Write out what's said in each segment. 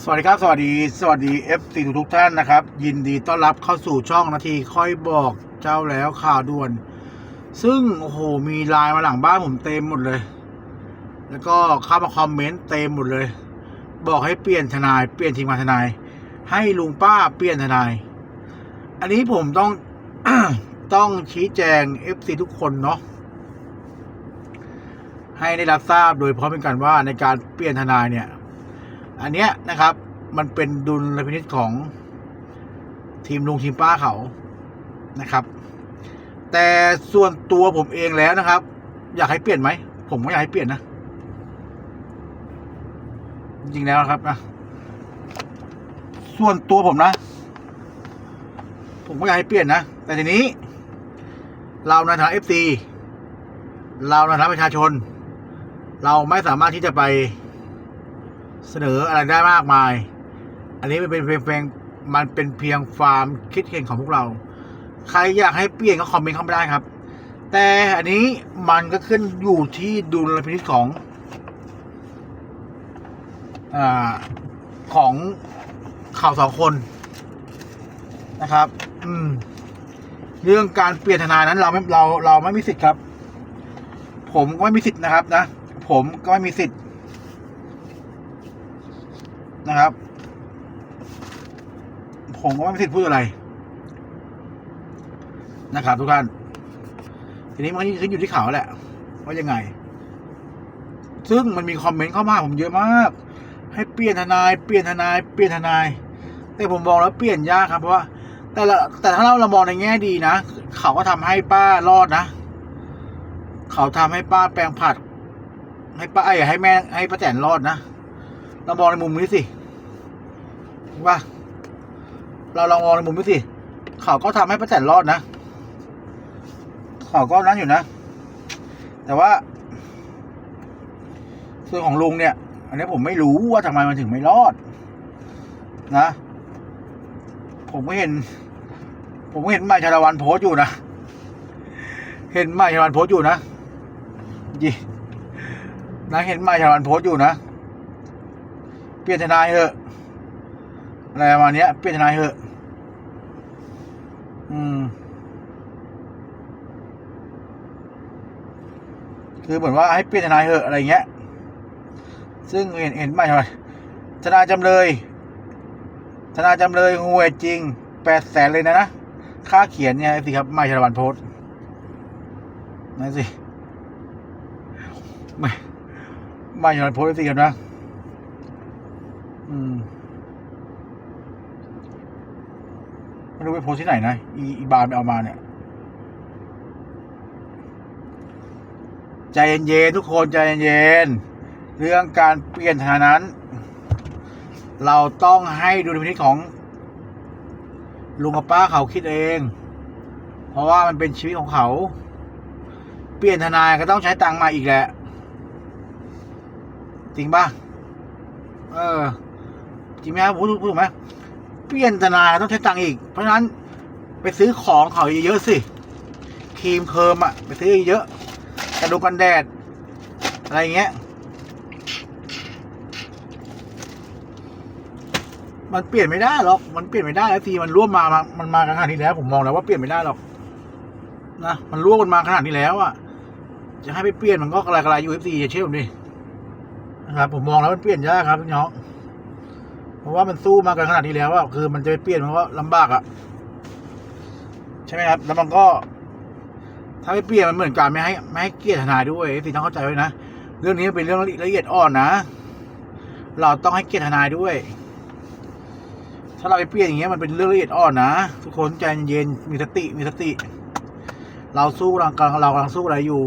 สวัสดีครับ สวัสดีสวัสดี F4 ทุกทุกท่านนะครับ ยินดีต้อนรับเข้าสู่ช่องนาทีค่อยบอกเจ้าแล้วข่าวด่วน ซึ่งโอ้โหมีไลน์มาหลังบ้านผมเต็มหมดเลย แล้วก็เข้ามาคอมเมนต์เต็มหมดเลย บอกให้เปลี่ยนทนายเปลี่ยนทีมงานทนาย ให้ลุงป้าเปลี่ยนทนาย อันนี้ผมต้องต้องชี้แจง FC ทุกคนเนาะให้ได้รับทราบโดยพราะเป็นการว่าในการเปลี่ยนทนายเนี่ย อันเนี้ยนะครับ มันเป็นดุลพินิจของทีมลุงทีมป้าเขานะครับ แต่ส่วนตัวผมเองแล้วนะครับ อยากให้เปลี่ยนไหมผมก็อยากให้เปลี่ยนนะจริงๆแล้วครับนะส่วนตัวผมนะ ผมก็อยากให้เปลี่ยนนะแต่ทีนี้ เราในฐานะเอฟซีเราในฐานะประชาชน เราไม่สามารถที่จะไป เสนออะไรได้มากมาย อันนี้มันเป็นเพียงมันเป็นเพียงความคิดเห็นของพวกเรา ใครอยากให้เปลี่ยนก็คอมเมนต์เข้ามาได้ครับ แต่อันนี้มันก็ขึ้นอยู่ที่ดุลพินิจของอของข่าวสองคนนะครับ อืม เรื่องการเปลี่ยนทนายนั้นเราไม่เราเราไม่มีสิทธิ์ครับ ผมก็ไม่มีสิทธิ์นะครับ นะ ผมก็ไม่มีสิทธิ์ นะครับ ผมก็ไม่มีสิทธิ์พูดอะไร นะครับทุกท่าน ทีนี้มันก็ขึ้นอยู่ที่เขาแหละ ว่ายังไง ซึ่งมันมีคอมเมนต์เข้ามาผมเยอะมาก ให้เปลี่ยนทนาย เปลี่ยนทนาย เปลี่ยนทนาย แต่ผมมองแล้วเปลี่ยนยากครับเพราะว่าแต่ละแต่ถ้าเราเรามองในแง่ดีนะเขาก็ทำให้ป้ารอดนะ เขาทำให้ป้าแปลงผัด ให้ป้าไอ้ให้แม่ให้ป้าแตนรอดนะ เรามองในมุมนี้สิว่าเราลองมองในมุมนี้สิเขาก็ทำให้ป้าแตนรอดนะเขาก็นั้นอยู่นะ แต่ว่า ส่วนของลุงเนี่ย อันนี้ผมไม่รู้ว่าทำไมมันถึงไม่รอด นะ ผมก็เห็น ผมก็เห็นไมค์ชาลวันโพสอยู่นะเห็นไมค์ชาลวันโพสอยู่นะยี่นะเห็นไมค์ชาลวันโพสอยู่นะ เปลี่ยนทนายเถอะอะไรประมาณเนี้ยเปลี่ยนทนายเถอะอืมคือเหมือนว่าให้เปลี่ยนทนายเถอะอะไรเงี้ย ซึ่งเห็นเห็นไหมทำไมทนายจำเลยทนายจำเลยงวยจริงแปดแสนเลยนะนะ ค่าเขียนเนี่ยสิครับไม่ชาวันโพสนั่นสิ ไม่ไม่ชาวันโพสสิครับนะ ไม่รู้ไปโพสที่ไหนนะอีอีบานไปเอามาเนี่ย ใจเย็นๆทุกคนใจเย็นๆเรื่องการเปลี่ยนทนายนั้น เราต้องให้ดูในพินิจของ ลุงกับป้าเขาคิดเอง เพราะว่ามันเป็นชีวิตของเขา เปลี่ยนทนายก็ต้องใช้ตังค์มาอีกแหละ จริงป่ะ เออ จริงไหมครับพูดพูดถูกไหมเปลี่ยนทนายต้องใช้ตังค์อีก เพราะฉะนั้นไปซื้อของเขาเยอะๆสิครีมเคิร์มอะไปซื้อเยอะกระดูกกันแดด อะไรเงี้ย มันเปลี่ยนไม่ได้หรอก มันเปลี่ยนไม่ได้แล้วทีมันร่วมมามา มันมาขนาดนี้แล้ว ผมมองแล้วว่าเปลี่ยนไม่ได้หรอกนะมันร่วมกันมาขนาดนี้แล้วอะจะให้ไปเปลี่ยนมันก็กระไรกระไรยูเอฟซีเชื่อผมดินะครับผมมองแล้วมันเปลี่ยนยากครับพี่น้อง เพราะว่ามันสู้มากันขนาดนี้แล้วอะคือมันจะไปเปลี่ยนมันก็ลำบากอะใช่ไหมครับ แล้วมันก็ ถ้าไม่เปลี่ยนมันเหมือนการไม่ให้ไม่ให้เกียรติทนายด้วยสิต้องเข้าใจไว้นะเรื่องนี้เป็นเรื่องละเอียดอ่อนนะเราต้องให้เกียรติทนายด้วย ถ้าเราไปเปลี่ยนอย่างเงี้ยมันเป็นเรื่องละเอียดอ่อนนะทุกคนใจเย็นมีสติมีสติ เราสู้กำลังกำลังเรากำลังสู้อะไรอยู่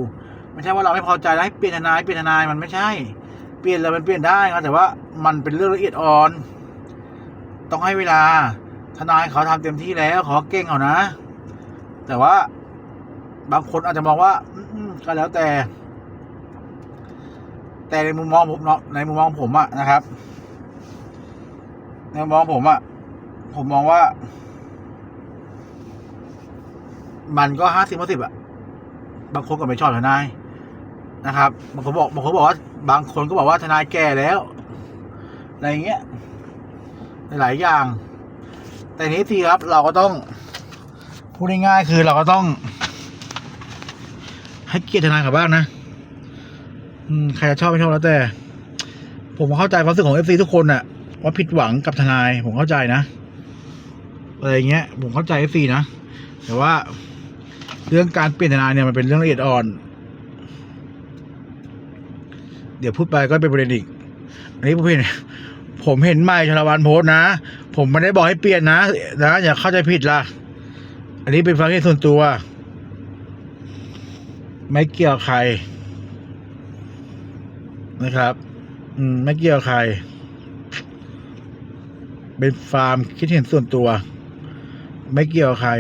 ไม่ใช่ว่าเราไม่พอใจแล้วให้เปลี่ยนทนายเปลี่ยนทนายมันไม่ใช่ เปลี่ยนแล้วมันเปลี่ยนได้ครับแต่ว่ามันเป็นเรื่องละเอียดอ่อน ต้องให้เวลา ทนายเขาทำเต็มที่แล้วขอเก่งเขานะ แต่ว่าบางคนอาจจะมองว่าอืก็แล้วแต่ แต่ในมุมมองผมเนาะในมุมมองผมอะนะครับ ในมุมมองผมอะผมมองว่า มันก็ห้าสิบห้าสิบอะบางคนก็ไม่ชอบทนายนะครับบางคนบอกบางคนบอกว่าบางคนก็บอกว่าทนายแก่แล้วอะไรเงี้ย หลายอย่าง แต่นี้สิครับเราก็ต้องพูดง่ายๆคือเราก็ต้อง ให้เกียรติทนายเขาบ้างนะอืใครจะชอบไม่ชอบแล้วแต่ ผมเข้าใจความรู้สึกของเอฟซีทุกคนอะว่าผิดหวังกับทนาย ผมเข้าใจนะอะไรเงี้ย ผมเข้าใจเอฟซีนะแต่ว่าเรื่องการเปลี่ยนทนายเนี่ยมันเป็นเรื่องละเอียดอ่อน เดี๋ยวพูดไปก็เป็นประเด็นอีก อันนี้ผมเห็น ผมเห็นไม่ชลวันโพสนะ ผมไม่ได้บอกให้เปลี่ยนนะนะอย่าเข้าใจผิดล่ะ อันนี้เป็นความคิดส่วนตัว ไม่เกี่ยวใคร นะครับ อืม ไม่เกี่ยวใคร เป็นฟาร์มคิดเห็นส่วนตัว ไม่เกี่ยวใคร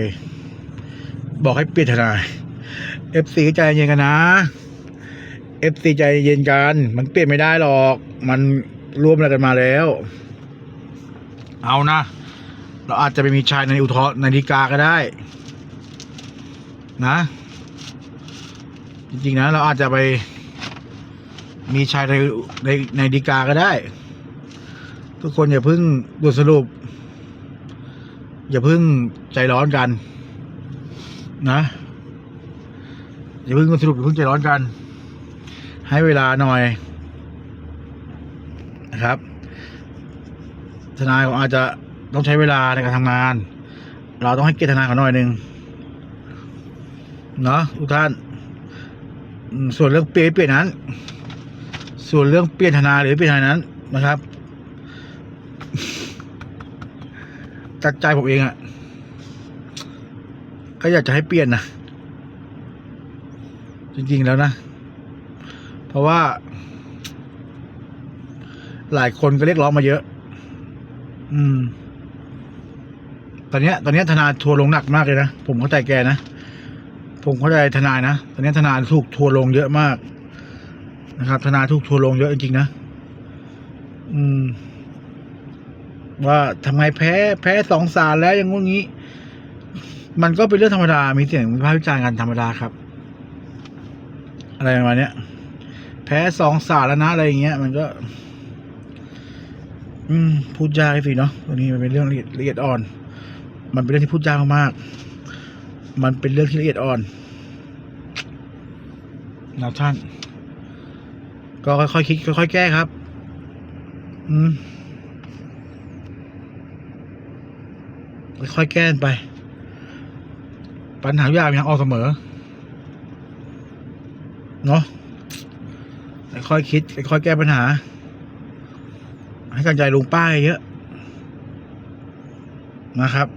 บอกให้เปลี่ยนทนาย FC ใจเย็นกันนะ FC ใจเย็นกัน มันเปลี่ยนไม่ได้หรอก มัน ร่วมอะไรกันมาแล้ว เอานะ เราอาจจะไปมีชายในอุทธร์ในฎีกาก็ได้ นะ จริงๆนะ เราอาจจะไป มีชายในในในฎีกาก็ได้ ทุกคนอย่าเพิ่งดูสรุป อย่าเพิ่งใจร้อนกัน นะอย่าเพิ่งสรุปอย่าเพิ่งใจร้อนกัน ให้เวลาหน่อย นะครับ ทนายก็อาจจะต้องใช้เวลาในการทำงาน เราต้องให้เกียรติทนายเขาหน่อยหนึ่งเนาะทุกท่าน ส่วนเรื่องเปลี่ยนเปลี่ยนนั้น ส่วนเรื่องเปลี่ยนทนายหรือเปลี่ยนทนายนั้นนะครับจากใจผมเองอะ่ะก็อยากจะให้เปลี่ยนนะจริงๆแล้วนะ เพราะว่า หลายคนก็เรียกร้องมาเยอะ อืม ตอนเนี้ย ตอนเนี้ยทนายทัวร์ลงหนักมากเลยนะ ผมเข้าใจแกนะ ผมเข้าใจทนายนะ ตอนเนี้ยทนายถูกทัวร์ลงเยอะมาก นะครับ ทนายถูกทัวร์ลงเยอะจริงๆนะ อืม ว่าทำไมแพ้ แพ้สองสารแล้วอย่างงู้นงี้ มันก็เป็นเรื่องธรรมดา มีเสียงวิพากษ์วิจารณ์กันธรรมดาครับ อะไรประมาณเนี้ย แพ้สองสารแล้วนะอะไรอย่างเงี้ย มันก็ อืม พูดยากสิเนาะตัวนี้มันเป็นเรื่องละเอียดละเอียดอ่อน มันเป็นเรื่องที่พูดยากมาก มันเป็นเรื่องที่ละเอียดอ่อนนะท่าน ก็ค่อยๆคิดค่อยๆแก้ครับ อืมค่อยๆแก้ไป ปัญหาทุกอย่างมีทางออกเสมอ เนาะค่อยๆคิดค่อยๆแก้ปัญหา ให้กำลังใจลุงป้าเยอะนะครับ